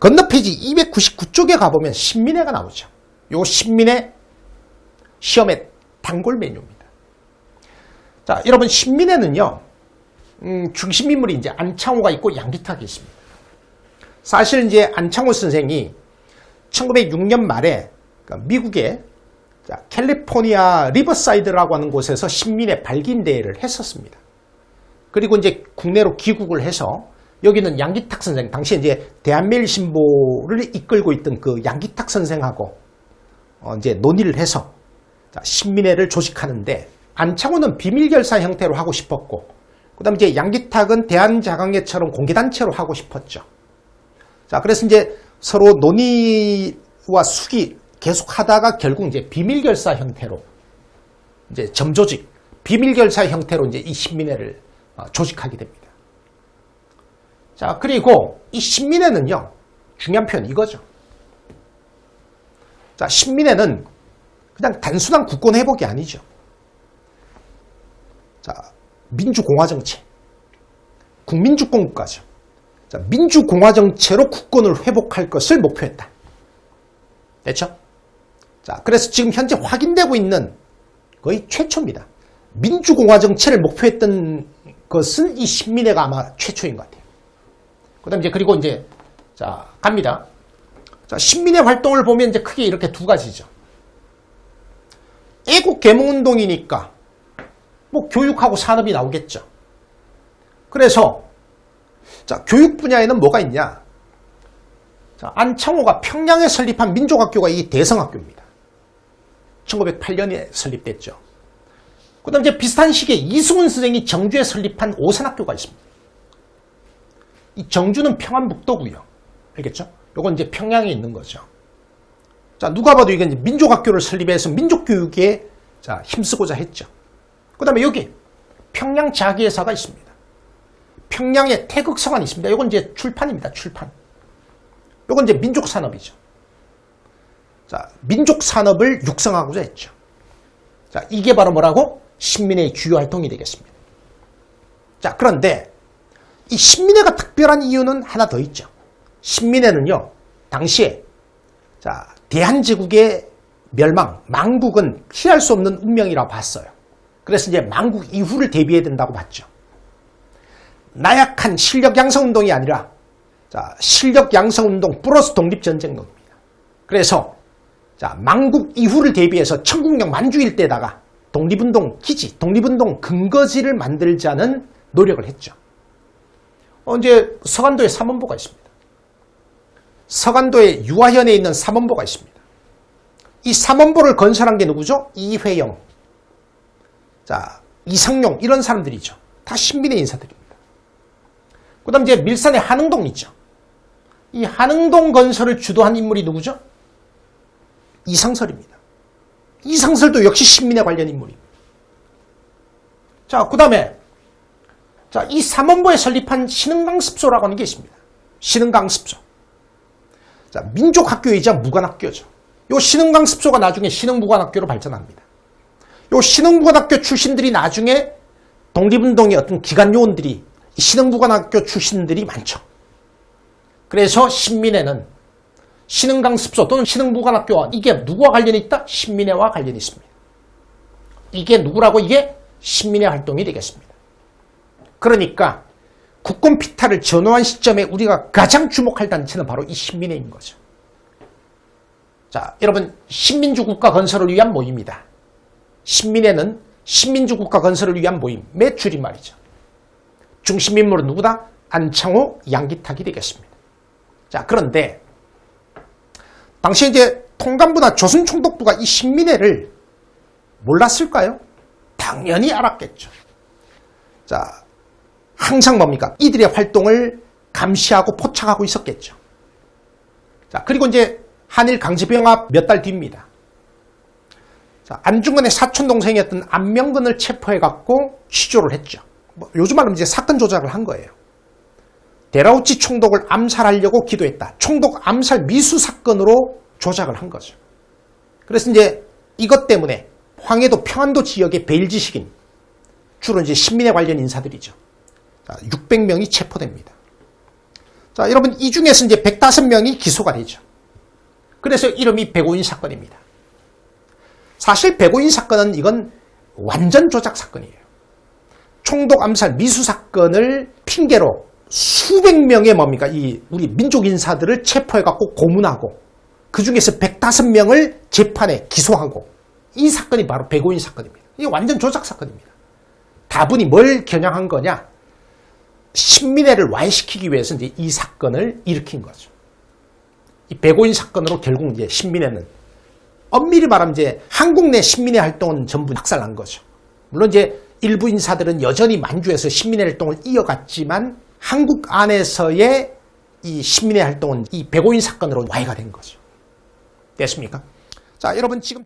건너페이지 299쪽에 가보면 신민회가 나오죠. 요 신민회 시험의 단골 메뉴입니다. 자, 여러분 신민회는요. 음, 중심 인물이 이제 안창호가 있고 양기탁이 있습니다. 사실 이제 안창호 선생이 1906년 말에 그러니까 미국의 자, 캘리포니아 리버사이드라고 하는 곳에서 신민의 발긴 대회를 했었습니다. 그리고 이제 국내로 귀국을 해서 여기는 양기탁 선생, 당시에 이제 대한매일신보를 이끌고 있던 그 양기탁 선생하고 어 이제 논의를 해서 자, 신민회를 조직하는데 안창호는 비밀결사 형태로 하고 싶었고 그 다음에 이제 양기탁은 대한자강회처럼 공개단체로 하고 싶었죠. 자, 그래서 이제 서로 논의와 숙이 계속 하다가 결국 이제 비밀결사 형태로 이제 점조직, 비밀결사 형태로 이제 이 신민회를 어, 조직하게 됩니다. 자, 그리고 이 신민회는요, 중요한 표현 이거죠. 자, 신민회는 그냥 단순한 국권 회복이 아니죠. 자, 민주공화 정체, 국민주권 국가죠. 자, 민주공화 정체로 국권을 회복할 것을 목표했다. 됐죠? 자, 그래서 지금 현재 확인되고 있는 거의 최초입니다. 민주공화 정체를 목표했던 것은 이 신민회가 아마 최초인 것 같아요. 그 다음 이제 그리고 이제 자, 갑니다. 자, 신민회 활동을 보면 이제 크게 이렇게 두 가지죠. 애국 개몽운동이니까 뭐 교육하고 산업이 나오겠죠. 그래서 자, 교육 분야에는 뭐가 있냐? 자, 안창호가 평양에 설립한 민족학교가 이 대성학교입니다. 1908년에 설립됐죠. 그 다음 이제 비슷한 시기에 이승훈 선생이 정주에 설립한 오산학교가 있습니다. 이 정주는 평안북도고요. 알겠죠? 요건 이제 평양에 있는 거죠. 자, 누가 봐도 이건 민족학교를 설립해서 민족교육에 자, 힘쓰고자 했죠. 그 다음에 여기 평양 자기회사가 있습니다. 평양에 태극성안이 있습니다. 이건 이제 출판입니다. 출판. 이건 이제 민족산업이죠. 자, 민족산업을 육성하고자 했죠. 자, 이게 바로 뭐라고? 신민의 주요 활동이 되겠습니다. 자, 그런데 이 신민회가 특별한 이유는 하나 더 있죠. 신민회는요, 당시에 자, 대한제국의 멸망, 망국은 피할 수 없는 운명이라고 봤어요. 그래서 이제 망국 이후를 대비해야 된다고 봤죠. 나약한 실력 양성 운동이 아니라 자, 실력 양성 운동 플러스 독립 전쟁론입니다. 그래서 자, 망국 이후를 대비해서 천국령 만주일 때다가 독립운동 기지, 독립운동 근거지를 만들자는 노력을 했죠. 어, 이제 서간도에 삼원보가 있습니다. 서간도에 유아현에 있는 삼원보가 있습니다. 이 삼원보를 건설한 게 누구죠? 이회영, 자 이상용 이런 사람들이죠. 다 신민의 인사들입니다. 그 다음 이제 밀산에 한흥동 있죠. 이 한흥동 건설을 주도한 인물이 누구죠? 이상설입니다. 이상설도 역시 신민에 관련 인물입니다. 자, 그 다음에, 자, 이 삼원보에 설립한 신흥강습소라고 하는 게 있습니다. 신흥강습소. 자, 민족학교이자 무관학교죠. 요 신흥강습소가 나중에 신흥무관학교로 발전합니다. 요 신흥무관학교 출신들이 나중에 독립운동의 어떤 기관 요원들이 신흥무관학교 출신들이 많죠. 그래서 신민회는 신흥강습소 또는 신흥무관학교와 이게 누구와 관련이 있다? 신민회와 관련이 있습니다. 이게 누구라고? 이게 신민회 활동이 되겠습니다. 그러니까 국권 피탈을 전후한 시점에 우리가 가장 주목할 단체는 바로 이 신민회인 거죠. 자, 여러분 신민주 국가 건설을 위한 모임이다. 신민회는 신민주 국가 건설을 위한 모임의 줄임말이죠. 중심 인물은 누구다? 안창호, 양기탁이 되겠습니다. 자, 그런데 당시 이제 통감부나 조선 총독부가 이 신민회를 몰랐을까요? 당연히 알았겠죠. 자, 항상 뭡니까? 이들의 활동을 감시하고 포착하고 있었겠죠. 자, 그리고 이제 한일 강제병합 몇 달 뒤입니다. 자, 안중근의 사촌 동생이었던 안명근을 체포해 갖고 취조를 했죠. 뭐 요즘 말로 이제 사건 조작을 한 거예요. 데라우치 총독을 암살하려고 기도했다. 총독 암살 미수 사건으로 조작을 한 거죠. 그래서 이제 이것 때문에 황해도 평안도 지역의 베일지식인 주로 이제 신민에 관련 인사들이죠. 600명이 체포됩니다. 자, 여러분 이 중에서 이제 105명이 기소가 되죠. 그래서 이름이 백오인 사건입니다. 사실 백오인 사건은 이건 완전 조작 사건이에요. 총독 암살 미수 사건을 핑계로 수백 명의 뭡니까 이 우리 민족 인사들을 체포해 갖고 고문하고 그 중에서 105명을 재판에 기소하고 이 사건이 바로 백오인 사건입니다. 이게 완전 조작 사건입니다. 다분히 뭘 겨냥한 거냐? 신민회를 완시키기 위해서 이제 이 사건을 일으킨 거죠. 이 백오인 사건으로 결국 이제 신민회는 엄밀히 말하면 이제 한국 내 신민회 활동은 전부 학살난 거죠. 물론 이제 일부 인사들은 여전히 만주에서 신민회 활동을 이어갔지만 한국 안에서의 이 신민회 활동은 이 백오인 사건으로 와해가 된 거죠. 됐습니까? 자, 여러분 지금